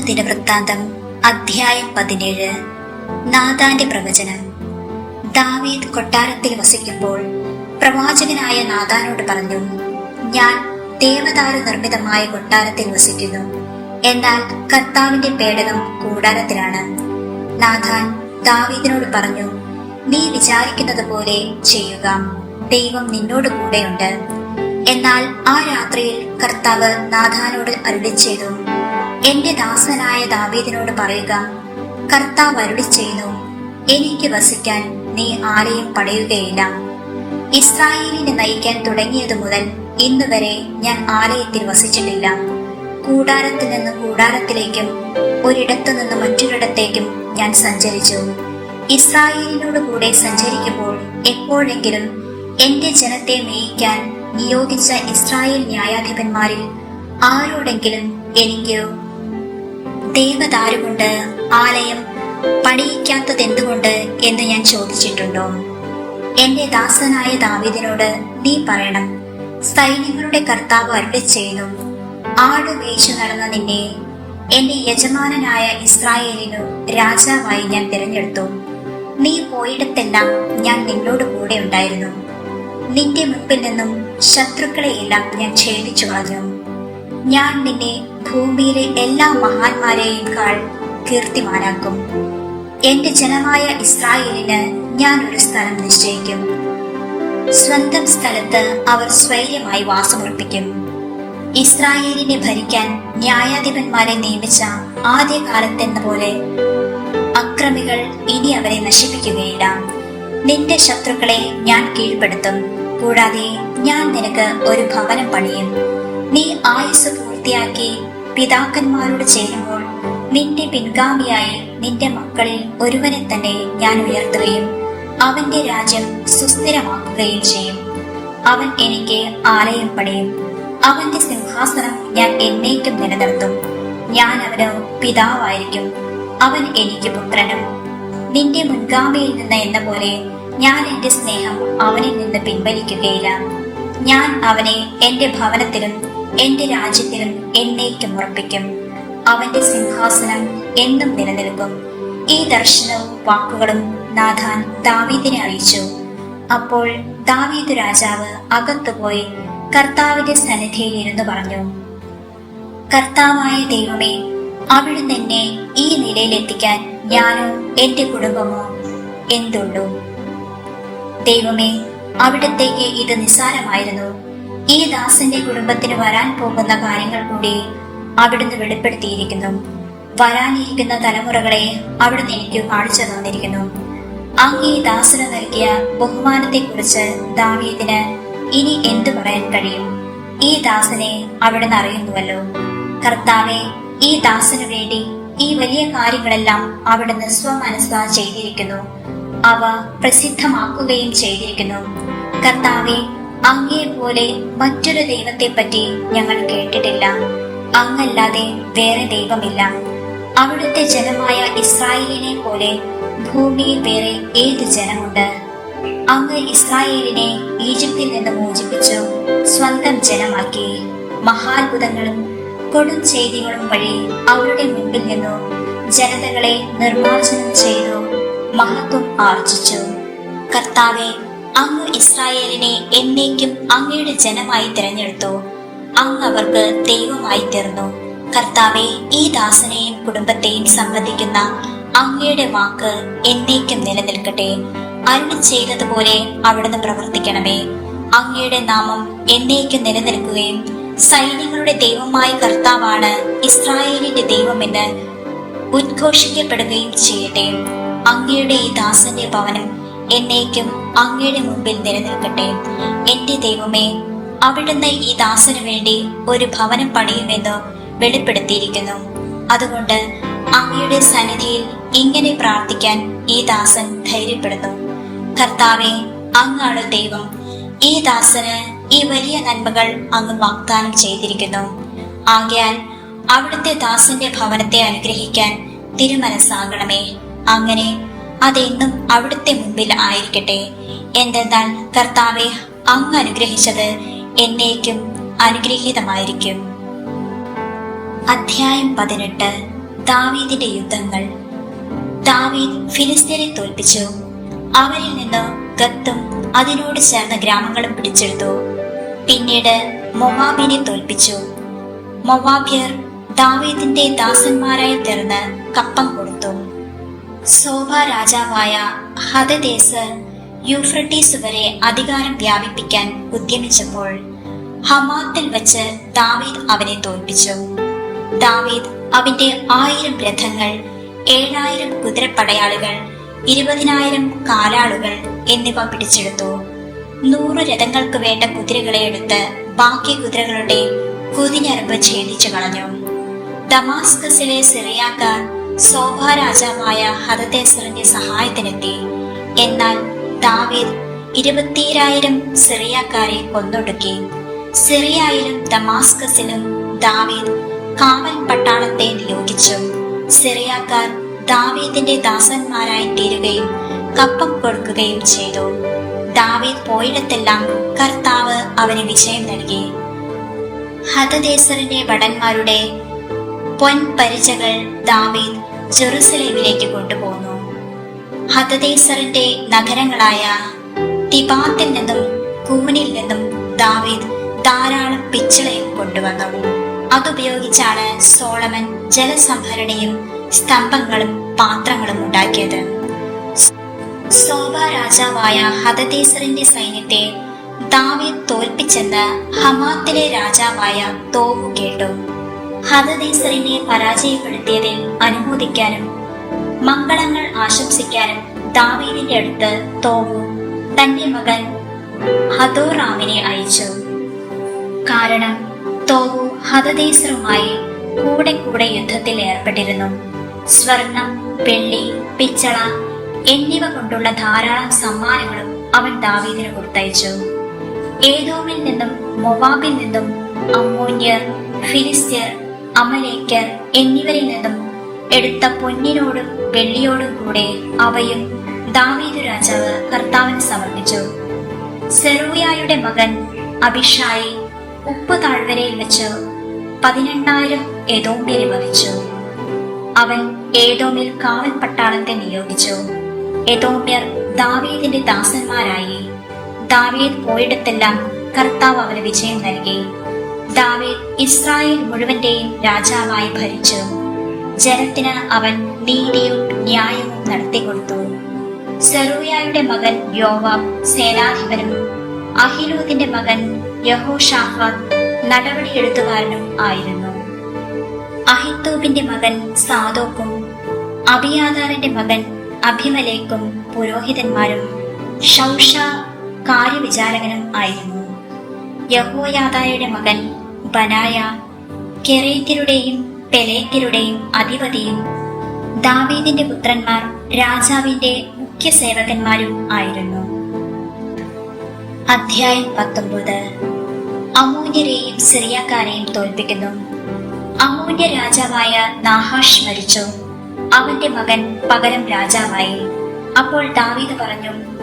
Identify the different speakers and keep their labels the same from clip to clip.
Speaker 1: ദിനവൃത്താന്തം അധ്യായം പതിനേഴ്. നാദാന്റെ പ്രവചനം. ദാവീദ് കൊട്ടാരത്തിൽ വസിക്കുമ്പോൾ പ്രവാചകനായ നാദാനോട് പറഞ്ഞു ഞാൻ ദേവദാരു നിർമ്മിതമായ കൊട്ടാരത്തിൽ വസിക്കുന്നു. എന്നാൽ കർത്താവിന്റെ പേടകം കൂടാരത്തിലാണ്. നാഥാൻ ദാവീദിനോട് പറഞ്ഞു നീ വിചാരിക്കുന്നത് പോലെ ചെയ്യുക. ദൈവം നിന്നോട് കൂടെയുണ്ട്. എന്നാൽ ആ രാത്രിയിൽ കർത്താവ് നാഥാനോട് അരുളി എന്റെ ദാസനായ ദാവീദിനോട് പറയുക കർത്താവ് അരുളി ചെയ്യുന്നു എനിക്ക് വസിക്കാൻ നീ ആരെയും പടയുകയില്ല. ഇസ്രായേലിനെ നയിക്കാൻ തുടങ്ങിയതു മുതൽ ഇന്ന് വരെ ഞാൻ ആലയത്തിൽ വസിച്ചിട്ടില്ല. കൂടാരത്തിൽ നിന്ന് കൂടാരത്തിലേക്കും ഒരിടത്തു നിന്ന് മറ്റൊരിടത്തേക്കും ഞാൻ സഞ്ചരിച്ചു. ഇസ്രായേലിനോട് കൂടെ സഞ്ചരിക്കുമ്പോൾ എപ്പോഴെങ്കിലും എന്റെ ജനത്തെ മേയിക്കാൻ നിയോഗിച്ച ഇസ്രായേൽ ന്യായാധിപന്മാരിൽ ആരോടെങ്കിലും എനിക്ക് ദേവദാരുകൊണ്ട് ആലയം പണിയിക്കാത്തതെന്തുകൊണ്ട് എന്ന് ഞാൻ ചോദിച്ചിട്ടുണ്ടോ? എന്റെ ദാസനായ ദാവിദിനോട് നീ പറയണം. സൈന്യങ്ങളുടെ കർത്താവ് അരുടെ ചെയ്യുന്നു ആട് മേച്ചു നടന്ന നിന്നെ എന്റെ യജമാനനായ ഇസ്രായേലിനു രാജാവായി ഞാൻ തിരഞ്ഞെടുത്തു. നീ പോയിടത്തെല്ലാം ഞാൻ നിന്നോട് കൂടെ ഉണ്ടായിരുന്നു. നിന്റെ മുമ്പിൽ നിന്നും ശത്രുക്കളെയെല്ലാം ഞാൻ ഛേദിച്ചു കളഞ്ഞു ഞാൻ നിന്നെ ഭൂമിയിലെ എല്ലാ മഹാന്മാരെയേക്കാൾ കീർത്തിമാനാക്കും. എന്റെ ജനമായ ഇസ്രായേലിന് ഞാൻ ഒരു സ്ഥലം നിശ്ചയിക്കും. സ്വന്തം സ്ഥലത്ത് അവർ സ്വൈര്യമായി വാസമുറപ്പിക്കും. ഇസ്രായേലിനെ ഭരിക്കാൻ ന്യായാധിപന്മാരെ നിയമിച്ച ആദ്യകാലത്തെന്ന പോലെ അക്രമികൾ ഇനി അവരെ നശിപ്പിക്കുകയില്ല. നിന്റെ ശത്രുക്കളെ ഞാൻ കീഴ്പ്പെടുത്തും. കൂടാതെ ഞാൻ നിനക്ക് ഒരു ഭവനം പണിയും. നീ ആയുസ് പൂർത്തിയാക്കി പിതാക്കന്മാരോട് ചേരുമ്പോൾ നിന്റെ പിൻഗാമിയായി നിന്റെ മക്കളിൽ ഒരുവനെ തന്നെ ഞാൻ ഉയർത്തുകയും അവന്റെ രാജ്യം സുസ്ഥിരമാക്കുകയും ചെയ്യും. അവൻ എനിക്ക് ആലയം പണിയും അവന്റെ സിംഹാസനം ഞാൻ എന്നേക്കും നിലനിർത്തും. ഞാൻ അവന് പിതാവായിരിക്കും. അവൻ എനിക്ക് പുത്രനും. നിന്റെ മുൻഗാമിയിൽ നിന്ന് എന്ന പോലെ ഞാൻ എന്റെ സ്നേഹം അവനിൽ നിന്ന് പിൻവലിക്കുകയില്ല. ഞാൻ അവനെ എന്റെ ഭവനത്തിലും എന്റെ രാജ്യത്തിൽ എന്നേക്കും ഉറപ്പിക്കും. അവന്റെ സിംഹാസനം എന്നും നിലനിൽക്കും. ഈ ദർശനവും വാക്കുകളും നാഥാൻ ദാവീദിനെ അറിയിച്ചു. അപ്പോൾ ദാവീദ് രാജാവ് അകത്തുപോയി കർത്താവിന്റെ സന്നിധിയിൽ ഇരുന്നു പറഞ്ഞു കർത്താവായ ദൈവമേ അവിടുന്ന് എന്നെ ഈ നിലയിലെത്തിക്കാൻ ഞാനോ എന്റെ കുടുംബമോ എന്തുള്ളൂ? ദൈവമേ അവിടത്തേക്ക് ഇത് നിസ്സാരമായിരുന്നു. ഈ ദാസന്റെ കുടുംബത്തിന് വരാൻ പോകുന്ന കാര്യങ്ങൾ കൂടി അവിടുന്ന് വെളിപ്പെടുത്തിയിരിക്കുന്നു. വരാനിരിക്കുന്ന തലമുറകളെ അവിടുന്ന് എനിക്ക് കാണിച്ചു തന്നിരിക്കുന്നു. അങ്ങ് ഈ ദാസന് നൽകിയ ബഹുമാനത്തെക്കുറിച്ച് ദാവീദിന് ഇനി എന്തു പറയാൻ കഴിയും? ഈ ദാസനെ അവിടുന്ന് അറിയുന്നുവല്ലോ. കർത്താവെ ഈ ദാസനു വേണ്ടി ഈ വലിയ കാര്യങ്ങളെല്ലാം അവിടുന്ന് സ്വമനസ്സാ ചെയ്തിരിക്കുന്നു. അവ പ്രസിദ്ധമാക്കുകയും ചെയ്തിരിക്കുന്നു. കർത്താവെ അങ്ങയെ പോലെ മറ്റൊരു ദൈവത്തെ പറ്റി ഞങ്ങൾ കേട്ടിട്ടില്ല. അങ്ങല്ലാതെ വേറെ ദൈവമില്ല. അവിടുത്തെ ജനമായ ഇസ്രായേലിനെ പോലെ ഭൂമിയിൽ വേറെ ഏത് ജനമുണ്ട്? അങ്ങ് ഇസ്രായേലിനെ ഈജിപ്തിൽ നിന്ന് മോചിപ്പിച്ചു സ്വന്തം ജനമാക്കി. മഹാത്ഭുതങ്ങളും കൊടും ചെയ്തികളും വഴി അവരുടെ മുമ്പിൽ നിന്നു ജനതകളെ നിർമ്മാർജനം ചെയ്തു മഹത്വം ആർജിച്ചു. കർത്താവെ അങ്ങ് ഇസ്രായേലിനെ എന്നേക്കും അങ്ങയുടെ ജനമായി തിരഞ്ഞെടുത്തു. അങ്ങ് അവർക്ക് ദൈവമായി തീർന്നു. കർത്താവെ ഈ ദാസനെയും കുടുംബത്തെയും സംബന്ധിക്കുന്ന അങ്ങയുടെ വാക്ക് എന്നേക്കും നിലനിൽക്കട്ടെ. അരുൺ ചെയ്തതുപോലെ അവിടുന്ന് പ്രവർത്തിക്കണമേ. അങ്ങയുടെ നാമം എന്നേക്കും നിലനിൽക്കുകയും സൈന്യങ്ങളുടെ ദൈവമായ കർത്താവാണ് ഇസ്രായേലിന്റെ ദൈവമെന്ന് ഉദ്ഘോഷിക്കപ്പെടുകയും ചെയ്യട്ടെ. അങ്ങയുടെ ഈ ദാസന്റെ ഭവനം എന്നേക്കും അങ്ങയുടെ മുമ്പിൽ നിലനിൽക്കട്ടെ. എന്റെ ദൈവമേ അവിടുന്ന് ഈ ദാസന് വേണ്ടി ഒരു ഭവനം പണിയുമെന്ന് വെളിപ്പെടുത്തിയിരിക്കുന്നു. അതുകൊണ്ട് അങ്ങയുടെ സന്നിധിയിൽ ഇങ്ങനെ പ്രാർത്ഥിക്കാൻ ഈ ദാസൻ ധൈര്യപ്പെടുന്നു. കർത്താവെ അങ്ങാണ് ദൈവം. ഈ ദാസന് ഈ വലിയ നന്മകൾ അങ്ങ് വാഗ്ദാനം ചെയ്തിരിക്കുന്നു. ആകയാൽ അവിടുത്തെ ദാസന്റെ ഭവനത്തെ അനുഗ്രഹിക്കാൻ തിരുമനസ്സാകണമേ. അങ്ങനെ അതെന്നും അവിടുത്തെ മുമ്പിൽ ആയിരിക്കട്ടെ. എന്തെന്നാൽ കർത്താവെ അങ്ങ് അനുഗ്രഹിച്ചത് എന്നേക്കും അനുഗ്രഹീതമായിരിക്കും. അധ്യായം പതിനെട്ട്. ദാവീദിന്റെ യുദ്ധങ്ങൾ. ദാവീദ് ഫിലിസ്തീനെ തോൽപ്പിച്ചു. അവരിൽ നിന്ന് ഗത്തും അതിനോട് ചേർന്ന ഗ്രാമങ്ങളും പിടിച്ചെടുത്തു. പിന്നീട് മൊവാബിനെ തോൽപ്പിച്ചു. മൊവാബ്യർ ദാവീദിന്റെ ദാസന്മാരായി തീർന്ന് കപ്പം കൊടുത്തു. സോഭ രാജാവായ ഹദദേശ് യൂഫ്രട്ടീസ് വരെ അധികാരം വ്യാപിപ്പിക്കാൻ ഉദ്യമിച്ചപ്പോൾ ഹമാത്തിൽ വച്ച് ദാവീദ് അവനെ തോൽപ്പിച്ചു. ദാവീദ് അവന്റെ ആയിരം രഥങ്ങൾ ഏഴായിരം കുതിരപ്പടയാളികൾ ഇരുപതിനായിരം കാലാളുകൾ എന്നിവ പിടിച്ചെടുത്തു. നൂറ് രഥങ്ങൾക്ക് വേണ്ട കുതിരകളെ എടുത്ത് ബാക്കി കുതിരകളുടെ കുതിഞ്ഞരമ്പ് ഛേദിച്ചു കളഞ്ഞു ദമാസ്കസിലെ സിറിയാക്കാർ സോഭ രാജാവായ ഹദദേസറിന്റെ സഹായത്തിനെത്തി. എന്നാൽ ദാവീദ് ഇരുപത്തിരായിരം സിറിയക്കാരെ കൊന്നൊടുക്കി. സിറിയയിലും ദമാസ്കസിലും ദാവീദ് കാവൽ പട്ടാളത്തെ നിയോഗിച്ചു. സിറിയാക്കാർ ദാവീദിന്റെ ദാസന്മാരായി തീരുകയും കപ്പം കൊടുക്കുകയും ചെയ്തു. ദാവീദ് പോയിടത്തെല്ലാം കർത്താവ് അവന് വിജയം നൽകി. ഹതദേശറിന്റെ ഭടന്മാരുടെ പൊൻപരിചകൾ ദാവീദ് ജെറുസലേമിലേക്ക് കൊണ്ടുപോന്നു. ഹതദേസറിന്റെ നഗരങ്ങളായ തിബാത്തിൽ നിന്നും കൂനിൽ നിന്നും ദാവീദ് ധാരാളം പിച്ചളയും കൊണ്ടുവന്നു. അതുപയോഗിച്ചാണ് സോളമൻ ജലസംഭരണിയും സ്തംഭങ്ങളും പാത്രങ്ങളും ഉണ്ടാക്കിയത്. സോബ രാജാവായ ഹതദേസറിന്റെ സൈന്യത്തെ ദാവീദ് തോൽപ്പിച്ചെന്ന് ഹമാത്തിലെ രാജാവായ തോവു കേട്ടു. ഹദദേസറിനെ പരാജയപ്പെടുത്തിയതിൽ അനുമോദിക്കാനും മംഗളങ്ങൾ ആശംസിക്കാനും ദാവീദിന്റെ അടുത്ത് തോവു തന്റെ മകൻ ഹദോറാമിനെ അയച്ചു. കാരണം തോവു ഹതദേസറുമായി കൂടെ കൂടെ യുദ്ധത്തിൽ ഏർപ്പെട്ടിരുന്നു. സ്വർണം വെള്ളി പിച്ചള എന്നിവ കൊണ്ടുള്ള ധാരാളം സമ്മാനങ്ങളും അവൻ ദാവീദിന് കൊടുത്തയച്ചു. ഏതോമിൽ നിന്നും മൊവാബിൽ നിന്നും അമ്മോന്യർ ഫിലിസ്ത്യർ അമലേക്കർ എന്നിവരിൽ നിന്നും എടുത്ത പൊന്നിനോടും വെള്ളിയോടും കൂടെ അവയും ദാവീദ് രാജാവ് കർത്താവിന് സമർപ്പിച്ചു. സെറൂയായുടെ മകൻ അഭിഷായി ഉപ്പ് താഴ്വരയിൽ വെച്ച് പതിനെണ്ണായിരം ഏതോമ്യരെ വധിച്ചു അവൻ ഏതോമിൽ കാവൽ പട്ടാളത്തെ നിയോഗിച്ചു. ഏതോമ്യർ ദാവീദിന്റെ ദാസന്മാരായി. ദാവീദ് പോയിടത്തെല്ലാം കർത്താവ് അവന് വിജയം നൽകി. ദാവീദ് ഇസ്രായേൽ മുഴുവന്റെയും രാജാവായി ഭരിച്ചു. ജനത്തിന് അവൻ നീതിയും ന്യായവും നടത്തിക്കൊടുത്തു. സെറൂയായുടെ മകൻ യോവാബ് സേനാധിപനും അഹിലൂദിന്റെ മകൻ യഹോഷാഫാത്ത് നടപടിയെടുത്തുകാരനും ആയിരുന്നു. അഹിത്തൂബിന്റെ മകൻ സാദോക്കും അബിയാദാറിന്റെ മകൻ അഭിമലേക്കും പുരോഹിതന്മാരും ഷൗഷ കാര്യവിചാരകനും ആയിരുന്നു. യഹോയാദായുടെ മകൻ ബനായ കെറേത്യരുടെയും പെലേത്യരുടെയും അധിപതിയും ദാവീദിന്റെ പുത്രന്മാർ രാജാവിന്റെ മുഖ്യ സേവകന്മാരും ആയിരുന്നു. അധ്യായം പത്തൊമ്പത്. അമൂന്യരെയും സിറിയക്കാരെയും തോൽപ്പിക്കുന്നു. അമൂന്യ രാജാവായ നാഹാഷ് മരിച്ചു. അവന്റെ മകൻ പകരം രാജാവായി. അപ്പോൾ ദാവീദ് പറഞ്ഞു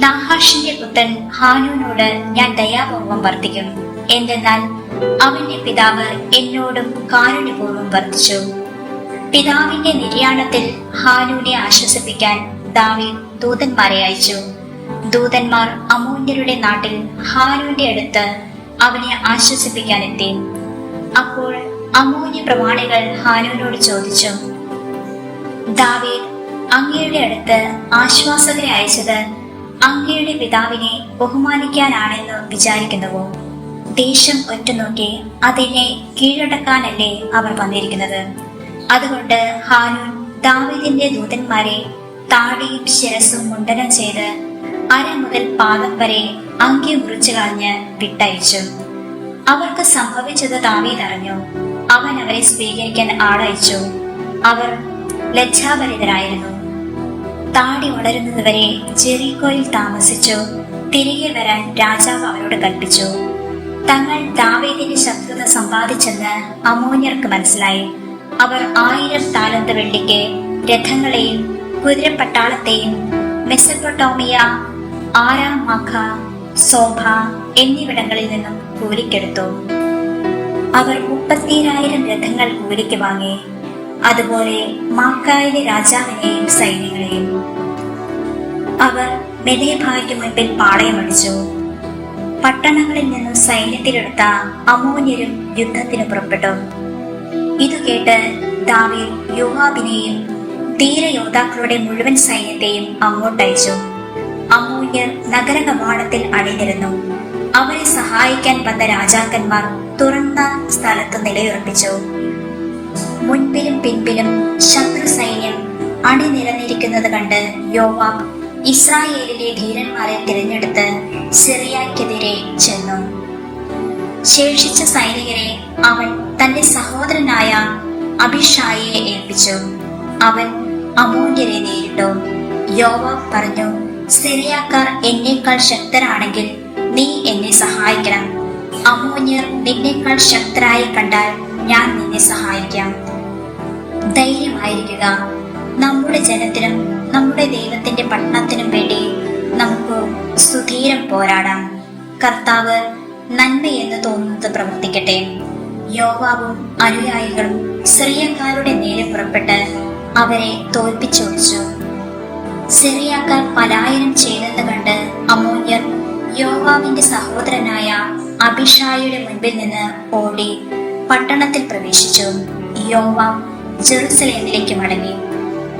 Speaker 1: നാഹാഷിന്റെ പുത്രൻ ഹാനൂനോട് ഞാൻ ദയാപൂർവം വർദ്ധിക്കും എന്തെന്നാൽ അവന്റെ പിതാവ് എന്നോടും കാരുണ്യപൂർവം വർദ്ധിച്ചു പിതാവിന്റെ നിര്യാണത്തിൽ ഹാനൂനെ ആശ്വസിപ്പിക്കാൻ ദാവീദ് ദൂതന്മാരെ അയച്ചു. ദൂതന്മാർ അമൂന്യരുടെ നാട്ടിൽ ഹാനൂന്റെ അടുത്ത് അവനെ ആശ്വസിപ്പിക്കാനെത്തി അപ്പോൾ അമൂന്യ പ്രമാണികൾ ഹാനൂനോട് ചോദിച്ചു ദാവീദ് അങ്ങയുടെ അടുത്ത് ആശ്വാസകരെ അയച്ചത് അങ്ങയുടെ പിതാവിനെ ബഹുമാനിക്കാനാണെന്ന് വിചാരിക്കുന്നുവോ? ദേശം ഒറ്റുനോക്കി അതിനെ കീഴടക്കാനല്ലേ അവർ വന്നിരിക്കുന്നത്. അതുകൊണ്ട് ഹാനൂൻ ദാവിദിന്റെ ദൂതന്മാരെ താടിയും ശിരസും മുണ്ടനം ചെയ്ത് അര മുതൽ പാദം വരെ അങ്കി മുറിച്ചു കളഞ്ഞ് വിട്ടയച്ചു. അവർക്ക് സംഭവിച്ചത് ദാവീദ് അറിഞ്ഞു. അവൻ അവരെ സ്വീകരിക്കാൻ ആളയച്ചു. അവർ ലജ്ജാഭരിതരായിരുന്നു. താടി വളരുന്നതുവരെ ജെറിക്കോയിൽ താമസിച്ചു. തിരികെ വരാൻ രാജാവ് അവരോട് കൽപ്പിച്ചു. തങ്ങൾ ദാവേദിന്റെ ശത്രുത സമ്പാദിച്ചെന്ന് അമോന്യർക്ക് മനസ്സിലായി. അവർ ആയിരം താലന്ത് വെള്ളിക്ക് രഥങ്ങളെയും കുതിരപ്പട്ടാളത്തെയും മെസപ്പൊട്ടോമിയ ആരാം മഖ സോഭ എന്നിവിടങ്ങളിൽ നിന്നും കൂലിക്കെടുത്തു. അവർ മുപ്പത്തിരായിരം രഥങ്ങൾ കൂലിക്ക് വാങ്ങി. അതുപോലെ മാക്കായിലെ രാജാവിനെയും സൈന്യങ്ങളെയും. അവർ മെദേഭായ്ക്ക് മുൻപിൽ പാളയമടിച്ചു പട്ടണങ്ങളിൽ നിന്നും സൈന്യത്തിലെടുത്ത അമോന്യരും യുദ്ധത്തിന് പുറപ്പെട്ടു. ഇത് കേട്ട് ദാവീദ് യോവാബിനെയും ധീരയോദ്ധാക്കളുടെ മുഴുവൻ സൈന്യത്തെയും അങ്ങോട്ടയച്ചു. അമൂല്യർ നഗര കവാടത്തിൽ അണിനിരുന്നു. അവരെ സഹായിക്കാൻ വന്ന രാജാക്കന്മാർ തുറന്ന സ്ഥലത്ത് നിലയുറപ്പിച്ചു. മുൻപിലും പിൻപിലും ശത്രു സൈന്യം അണിനിരന്നിരിക്കുന്നത് കണ്ട് യോവാബ് ഇസ്രായേലിലെ ധീരന്മാരെ തിരഞ്ഞെടുത്ത് സിറിയക്കെതിരെ ചെന്നു. ശേഷിച്ച സൈനികരെ അവൻ തന്റെ സഹോദരനായ അഭിഷായിയെ ഏൽപ്പിച്ചു. അവൻ അമൂല്യരെ നേരിട്ടു. യോവാബ് പറഞ്ഞു സിറിയാക്കാർ എന്നേക്കാൾ ശക്തരാണെങ്കിൽ നീ എന്നെ സഹായിക്കണം. അമോന്യർ നിന്നേക്കാൾ ശക്തരായി കണ്ടാൽ ഞാൻ നിന്നെ സഹായിക്കാം. ധൈര്യമായിരിക്കുക. നമ്മുടെ ജനത്തിനും നമ്മുടെ ദൈവത്തിന്റെ പട്ടണത്തിനും വേണ്ടി നമുക്ക് സുധീരം പോരാടാം. കർത്താവ് നന്മയെന്ന് തോന്നുന്നത് പ്രവർത്തിക്കട്ടെ. യോവാവും അനുയായികളും സിറിയക്കാരുടെ നേരെ പുറപ്പെട്ട് അവരെ തോൽപ്പിച്ചോടിച്ചു സിറിയാക്കാർ പലായനം ചെയ്തെന്ന് കണ്ട് അമോന്യർ യോവാവിന്റെ സഹോദരനായ അഭിഷായിയുടെ മുൻപിൽ നിന്ന് ഓടി പട്ടണത്തിൽ പ്രവേശിച്ചു. യോവാം ജെറുസലേമിലേക്ക് മടങ്ങി.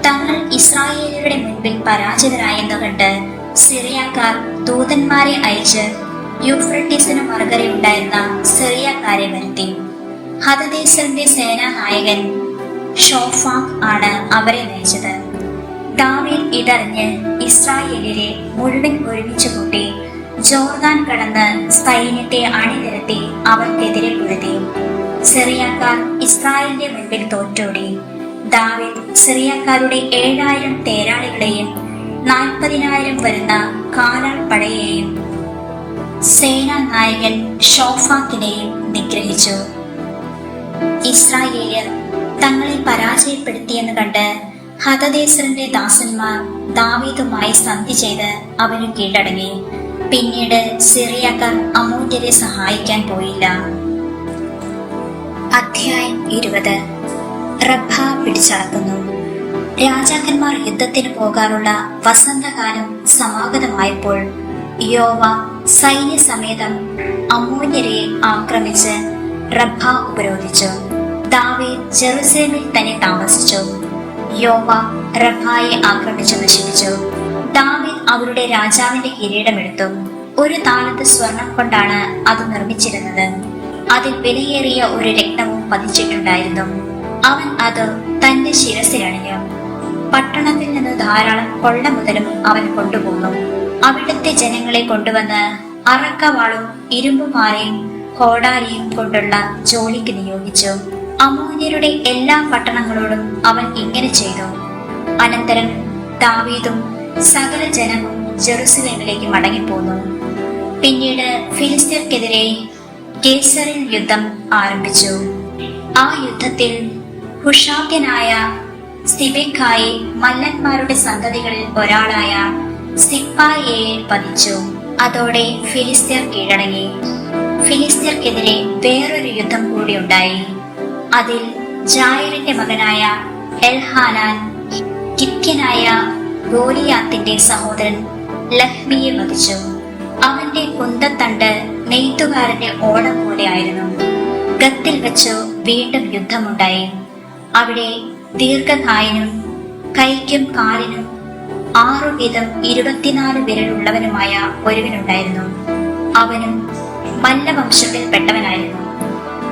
Speaker 1: തങ്ങൾ ഇസ്രായേലിയുടെ മുൻപിൽ പരാജിതരായെന്ന് കണ്ട് സിറിയാക്കാർ ദൂതന്മാരെ അയച്ച് യൂഫ്രട്ടീസിന് മറുകരെ ഉണ്ടായിരുന്ന സിറിയാക്കാരെ വരുത്തി. ഹതദേശന്റെ സേനാനായകൻ ഷോഫാഖ് ആണ് അവരെ നയിച്ചത്. ദാവീദ് ഇതറിഞ്ഞ് ഇസ്രായേലിലെ മുഴുവൻ ഒരുമിച്ച് കൂട്ടി ജോർദാൻ കടന്ന് സൈന്യത്തെ അണിനിരത്തി അവർക്കെതിരെ സിറിയക്കാർ ഇസ്രായേലിന്റെ മുൻപിൽ തോറ്റോടി. ദാവീദ് സിറിയക്കാരുടെ ഏഴായിരം തേരാളികളെയും നാൽപ്പതിനായിരം വരുന്ന കാലാൾ പടയെയും സേനാ നായകൻ ഷോഫാക്കിനെയും നിഗ്രഹിച്ചു. ഇസ്രായേലിയർ തങ്ങളെ പരാജയപ്പെടുത്തിയെന്ന് കണ്ട് ഹതദേശറിന്റെ ദാസന്മാർ ദാവീദുമായി സന്ധി ചെയ്ത് അവന് കീഴടങ്ങി. പിന്നീട് സിറിയക്കാർ അമൂല്യരെ സഹായിക്കാൻ പോയില്ല. അധ്യായം ഇരുപത്. റബ്ബ പിടിച്ചടക്കുന്നു. രാജാക്കന്മാർ യുദ്ധത്തിന് പോകാറുള്ള വസന്തകാലം സമാഗതമായപ്പോൾ യോവ സൈന്യസമേതം അമൂന്യരെ ആക്രമിച്ച് റബ്ബ ഉപരോധിച്ചു. ദാവീദ് ജെറുസലേമിൽ തന്നെ താമസിച്ചു. യോവ റബ്ബായെ ആക്രമിച്ചു നശിപ്പിച്ചു. ദാവീദ് അവരുടെ രാജാവിന്റെ കിരീടമെടുത്തു. ഒരു താലത്ത് സ്വർണം കൊണ്ടാണ് അത് നിർമ്മിച്ചിരുന്നത്. അതിൽ വിലയേറിയ ഒരു രക്തവും പതിച്ചിട്ടുണ്ടായിരുന്നു. അവൻ അത് തന്റെ ശിരസിലണിഞ്ഞു. പട്ടണത്തിൽ നിന്ന് ധാരാളം കൊള്ള മുതലും അവൻ കൊണ്ടുപോന്നു. അവിടുത്തെ ജനങ്ങളെ കൊണ്ടുവന്ന് അറക്കവാളും ഇരുമ്പുമാരെയും കോടാരിയും കൊണ്ടുള്ള ജോലിക്ക് നിയോഗിച്ചു. അമൂന്യരുടെ എല്ലാ പട്ടണങ്ങളോടും അവൻ ഇങ്ങനെ ചെയ്തു. അനന്തരം ദാവീദും സകല ജനവും ജെറുസലേമിലേക്ക് മടങ്ങിപ്പോന്നു. പിന്നീട് ഫിലിസ്തീർക്കെതിരെ ഗേസറിൽ യുദ്ധം ആരംഭിച്ചു. ആ യുദ്ധത്തിൽ ഹുഷാത്യനായ സിബെക്കായി മല്ലന്മാരുടെ സന്തതികളിൽ ഒരാളായ സിപ്പായിയെ പതിച്ചു അതോടെ ഫിലിസ്തീർ കീഴടങ്ങി. ഫിലിസ്തീർക്കെതിരെ വേറൊരു യുദ്ധം കൂടി ഉണ്ടായി. അതിൽ ജായറിന്റെ മകനായ എൽഹാനാൻ കിത്യനായ ഗോലിയാത്തിന്റെ സഹോദരൻ ലഹ്മിയെ വധിച്ചു. അവന്റെ കുന്തത്തണ്ട് നെയ്ത്തുകാരന്റെ ഓടം പോലെയായിരുന്നു ഗത്തിൽ വെച്ച് വീണ്ടും യുദ്ധമുണ്ടായി. അവിടെ ദീർഘനായനും കൈക്കും കാലിനും ആറു വീതം ഇരുപത്തിനാല് വിരലുള്ളവനുമായ ഒരുവനുണ്ടായിരുന്നു. അവനും മല്ലവംശത്തിൽപ്പെട്ടവനായിരുന്നു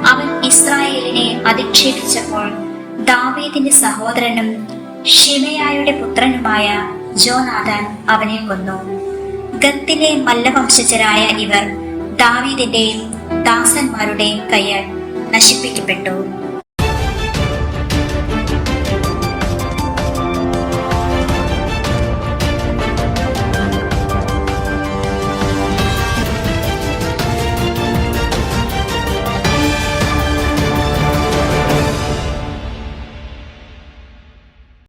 Speaker 1: അവൻ ഇസ്രായേലിനെ അധിക്ഷേപിച്ചപ്പോൾ ദാവീദിന്റെ സഹോദരനും ഷിമയായുടെ പുത്രനുമായ ജോനാഥാൻ അവനെ കൊന്നു. ഗത്തിലെ മല്ലവംശജരായ ഇവർ ദാവീദിന്റെയും ദാസന്മാരുടെയും കയ്യാൽ നശിപ്പിക്കപ്പെട്ടു.